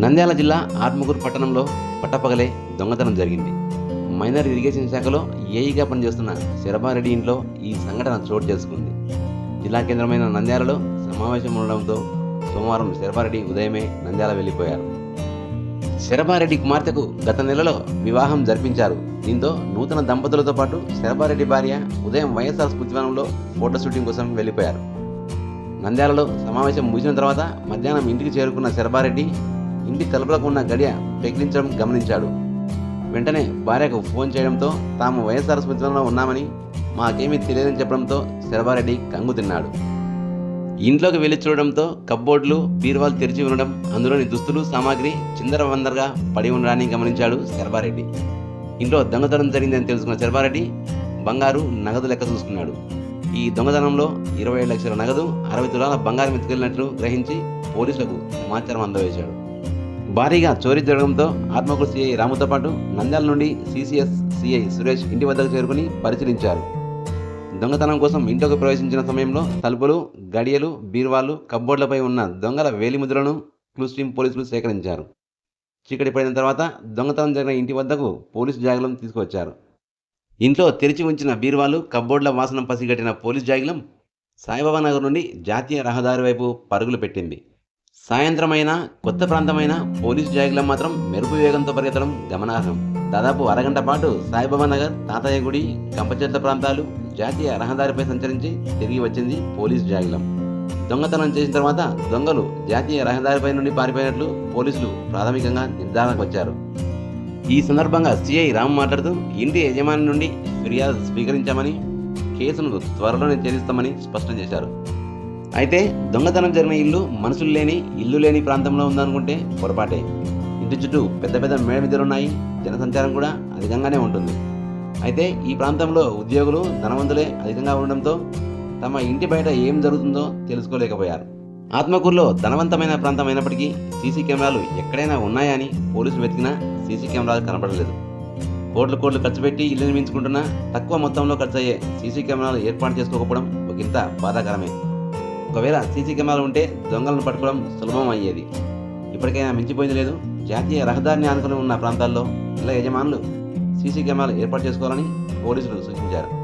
నంద్యాల జిల్లా ఆత్మకూరు పట్టణంలో పట్టపగలే దొంగతనం జరిగింది. మైనర్ ఇరిగేషన్ శాఖలో ఏఈగా పనిచేస్తున్న శరభారెడ్డి ఇంట్లో ఈ సంఘటన చోటు చేసుకుంది. జిల్లా కేంద్రమైన నంద్యాలలో సమావేశం ఉండడంతో సోమవారం శరభారెడ్డి ఉదయమే నంద్యాల వెళ్ళిపోయారు. శరభారెడ్డి కుమార్తెకు గత నెలలో వివాహం జరిపించారు. దీంతో నూతన దంపతులతో పాటు శరభారెడ్డి భార్య ఉదయం వైఎస్ఆర్ స్మృతివనంలో ఫోటో షూటింగ్ కోసం వెళ్ళిపోయారు. నంద్యాలలో సమావేశం ముగిసిన తర్వాత మధ్యాహ్నం ఇంటికి చేరుకున్న శరభారెడ్డి ఇంటి తలుపులకు ఉన్న గడియ పెకిలించడం గమనించాడు. వెంటనే భార్యకు ఫోన్ చేయడంతో తాము వైఎస్ఆర్ స్మృతిలో ఉన్నామని మాకేమీ తెలియదని చెప్పడంతో శరభారెడ్డి కంగు తిన్నాడు. ఇంట్లోకి వెళ్ళి చూడడంతో కబ్బోర్డులు బీరువాలు తెరిచి ఉండడం అందులోని దుస్తులు సామాగ్రి చిందర వందరగా పడి ఉండడాన్ని గమనించాడు శర్వారెడ్డి ఇంట్లో దొంగతనం జరిగిందని తెలుసుకున్న శర్వారెడ్డి బంగారు నగదు లెక్క చూసుకున్నాడు. ఈ దొంగతనంలో ఇరవై ఏడు లక్షల నగదు అరవై తులాల బంగారం ఎత్తుకెళ్ళినట్లు గ్రహించి పోలీసులకు సమాచారం అందజేశాడు. భారీగా చోరీ జరగడంతో ఆత్మకూరు సిఐ రాముతో పాటు నంద్యాల నుండి సిసిఎస్ సిఐ సురేష్ ఇంటి వద్దకు చేరుకుని పరిశీలించారు. దొంగతనం కోసం ఇంట్లోకి ప్రవేశించిన సమయంలో తలుపులు గడియలు బీరువాలు కబ్బోర్డ్లపై ఉన్న దొంగల వేలిముద్రలను క్లూస్ టీం పోలీసులు సేకరించారు. చీకటి పడిన తర్వాత దొంగతనం జరిగిన ఇంటి వద్దకు పోలీసు జాగిలం తీసుకువచ్చారు. ఇంట్లో తెరిచి ఉంచిన బీరువాలు కబ్బోర్డ్ల వాసన పసిగట్టిన పోలీస్ జాగిలం సాయిబాబా నగర్ నుండి జాతీయ రహదారి వైపు పరుగులు పెట్టింది. సాయంత్రమైన కొత్త ప్రాంతమైన పోలీసు జాగిలం మాత్రం మెరుపు వేగంతో పరిగెత్తడం గమనార్హం. దాదాపు అరగంట పాటు సాయిబాబా నగర్ తాతయ్య గుడి కంపచెట్ల ప్రాంతాలు జాతీయ రహదారిపై సంచరించి తిరిగి వచ్చింది పోలీస్ జాగిలం దొంగతనం చేసిన తర్వాత దొంగలు జాతీయ రహదారిపై నుండి పారిపోయినట్లు పోలీసులు ప్రాథమికంగా నిర్ధారణకు వచ్చారు. ఈ సందర్భంగా సిఐ రామ్ మాట్లాడుతూ ఇంటి యజమాని నుండి ఫిర్యాదు స్వీకరించామని కేసును త్వరలోనే ఛేదిస్తామని స్పష్టం చేశారు. అయితే దొంగతనం జరిగిన ఇల్లు మనుషులు లేని ఇల్లు లేని ప్రాంతంలో ఉందనుకుంటే పొరపాటే. ఇంటి చుట్టూ పెద్ద పెద్ద మేడమిద్దరున్నాయి జనసంచారం కూడా అధికంగానే ఉంటుంది. అయితే ఈ ప్రాంతంలో ఉద్యోగులు ధనవంతులే అధికంగా ఉండడంతో తమ ఇంటి బయట ఏం జరుగుతుందో తెలుసుకోలేకపోయారు. ఆత్మకూరులో ధనవంతమైన ప్రాంతం అయినప్పటికీ సీసీ కెమెరాలు ఎక్కడైనా ఉన్నాయా అని పోలీసులు వెతికినా సీసీ కెమెరాలు కనపడలేదు కోట్లు కోట్లు ఖర్చు పెట్టి ఇల్లు నిర్మించుకుంటున్నా తక్కువ మొత్తంలో ఖర్చు అయ్యే సీసీ కెమెరాలు ఏర్పాటు చేసుకోకపోవడం ఒకంత బాధాకరమే. ఒకవేళ సీసీ కెమెరాలు ఉంటే దొంగలను పట్టుకోవడం సులభం అయ్యేది. ఇప్పటికైనా మించిపోయింది లేదు. జాతీయ రహదారిని ఆనుకుని ఉన్న ప్రాంతాల్లో ఇలా యజమానులు సీసీ కెమెరాలు ఏర్పాటు చేసుకోవాలని పోలీసులు సూచించారు.